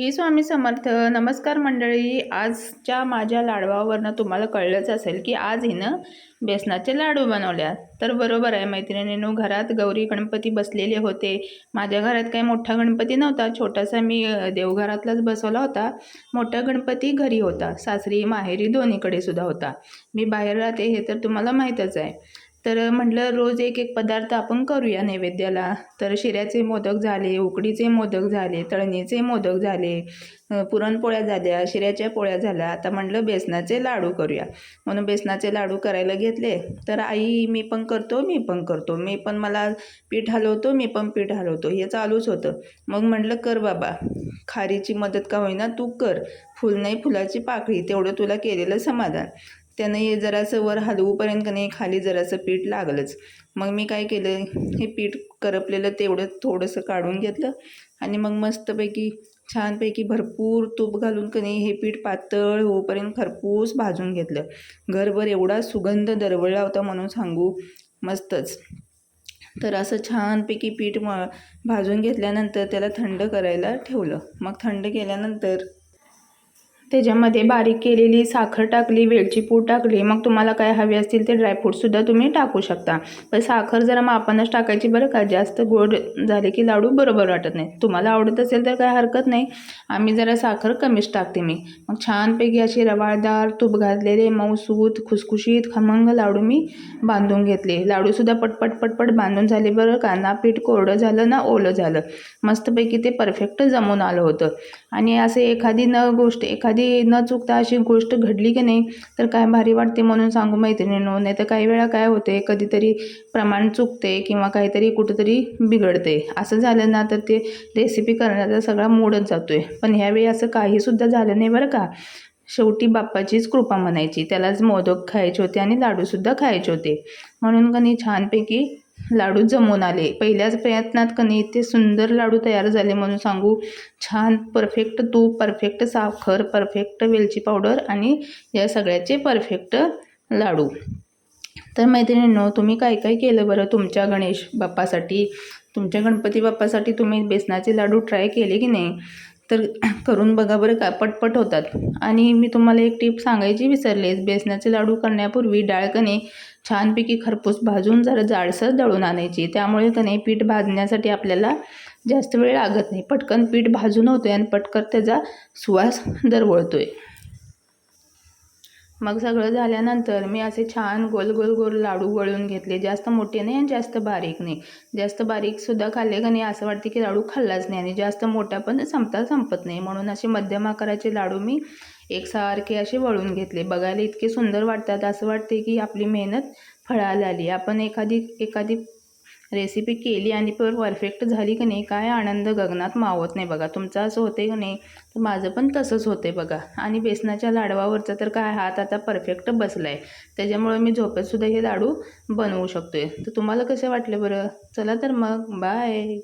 श्री स्वामी समर्थ नमस्कार मंडळी. आजच्या माझ्या लाडवावरनं तुम्हाला कळलंच असेल की आज हिनं बेसनाचे लाडू बनवल्या तर बरोबर आहे मैत्रिणीनो घरात गौरी गणपती बसलेले होते. माझ्या घरात काही मोठा गणपती नव्हता. छोटासा मी देवघरातलाच बसवला होता. मोठा गणपती घरी होता. सासरी माहेरी दोन्हीकडे सुद्धा होता. मी बाहेर राहते हे तर तुम्हाला माहीतच आहे. तर म्हटलं रोज एक एक पदार्थ आपण करूया नैवेद्याला. तर शिऱ्याचे मोदक झाले उकडीचे मोदक झाले तळणीचे मोदक झाले पुरणपोळ्या झाल्या शिऱ्याच्या पोळ्या झाल्या. आता म्हटलं बेसनाचे लाडू करूया. म्हणून बेसनाचे लाडू करायला घेतले. तर आई मी पण करतो मी पण करतो. मी पण मला पीठ हलवतो मी पण पीठ हलवतो. हे चालूच होतं. मग म्हटलं कर बाबा. खारीची मदत का होईना तू कर. फुल नाही फुलाची पाकळी. तेवढं तुला केलेलं समाधान. त्यानं हे जरासं वर हलवूपर्यंत का नाही खाली जरासं पीठ लागलंच. मग मी काय केलं हे पीठ करपलेलं तेवढं थोडंसं काढून घेतलं आणि मग मस्तपैकी छानपैकी भरपूर तूप घालून का नाही हे पीठ पातळ होऊपर्यंत खरपूस भाजून घेतलं. घरभर एवढा सुगंध दरवळला होता म्हणून सांगू मस्तच. तर असं छानपैकी पीठ म भाजून घेतल्यानंतर त्याला थंड करायला ठेवलं. मग थंड केल्यानंतर त्याच्यामध्ये बारीक केलेली साखर टाकली वेलची पूड टाकली मग तुम्हाला काय हवे असतील ते ड्रायफ्रूटसुद्धा तुम्ही टाकू शकता. पण साखर जरा मापानच टाकायची बरं का जास्त गोड झाले की लाडू बरोबर वाटत नाही. तुम्हाला आवडत असेल तर काय हरकत नाही. आम्ही जरा साखर कमीच टाकते मी. मग छानपैकी अशी रवाळदार तूप घातलेले मऊसूत खुसखुशीत खमंग लाडू मी बांधून घेतले. लाडूसुद्धा पटपट पटपट बांधून झाले बरं का. ना पीठ कोरडं झालं ना ओलं झालं. मस्तपैकी ते परफेक्ट जमून आलं होतं. आणि असे एखादी न गोष्ट एखादी न चुकता अशी गोष्ट घडली की नाही तर काय भारी वाटते म्हणून सांगू मैत्रिणींनो. नाही तर काही वेळा काय होते कधीतरी प्रमाण चुकते किंवा काहीतरी कुठंतरी बिघडते. असं झालं ना तर ते रेसिपी करण्याचा सगळा मोडच जातो आहे पण ह्यावेळी असं काहीसुद्धा झालं नाही बरं का. शेवटी बाप्पाचीच कृपा म्हणायची. त्यालाच मोदक खायचे होते आणि लाडूसुद्धा खायचे होते. म्हणून कनी छानपैकी लाडू जमून आले. पहिल्याच प्रयत्नात कनी इथे सुंदर लाडू तयार झाले म्हणून सांगू छान परफेक्ट तूप परफेक्ट साखर परफेक्ट वेलची पावडर आणि या सगळ्याचे परफेक्ट लाडू. तर मैत्रिणींनो तुम्ही काय काय केलं बरं तुमच्या गणेश बाप्पासाठी? तुमच्या गणपती बाप्पासाठी तुम्ही बेसनाचे लाडू ट्राय केले की नाही? तर करून बघा बरं का पटपट होतात. आणि मी तुम्हाला एक टीप सांगायची विसरलेच बेसनाचे लाडू करण्यापूर्वी डाळ कणे छानपैकी खरपूस भाजून जरा जाडसर दळून आणायची. त्यामुळे कणे पीठ भाजण्यासाठी आपल्याला जास्त वेळ लागत नाही. पटकन पीठ भाजून होतोय आणि पटकन त्याचा सुवास दरवळतोय. मग सगळं झाल्यानंतर मी असे छान गोल गोल गोल लाडू वळून घेतले. जास्त मोठे नाही आणि जास्त बारीक नाही. जास्त बारीकसुद्धा खाल्ले का नाही असं वाटते की लाडू खाल्लाच नाही आणि जास्त मोठा पण संपता संपत नाही. म्हणून असे मध्यम आकाराचे लाडू मी एकसारखे असे वळून घेतले. बघायला इतके सुंदर वाटतात असं वाटते की आपली मेहनत फळाला आली. आपण एखादी एखादी रेसिपी केली आणि पर परफेक्ट झाली की नाही काय आनंद गगनात मावत नाही बघा. तुमचं असं होते की नाही तर माझं पण तसंच होते बघा. आणि बेसनाच्या लाडवावरचा तर काय हात आता परफेक्ट बसला आहे त्याच्यामुळे मी झोपेतसुद्धा हे लाडू बनवू शकतो आहे तर तुम्हाला कसे वाटले बरं? चला तर मग बाय.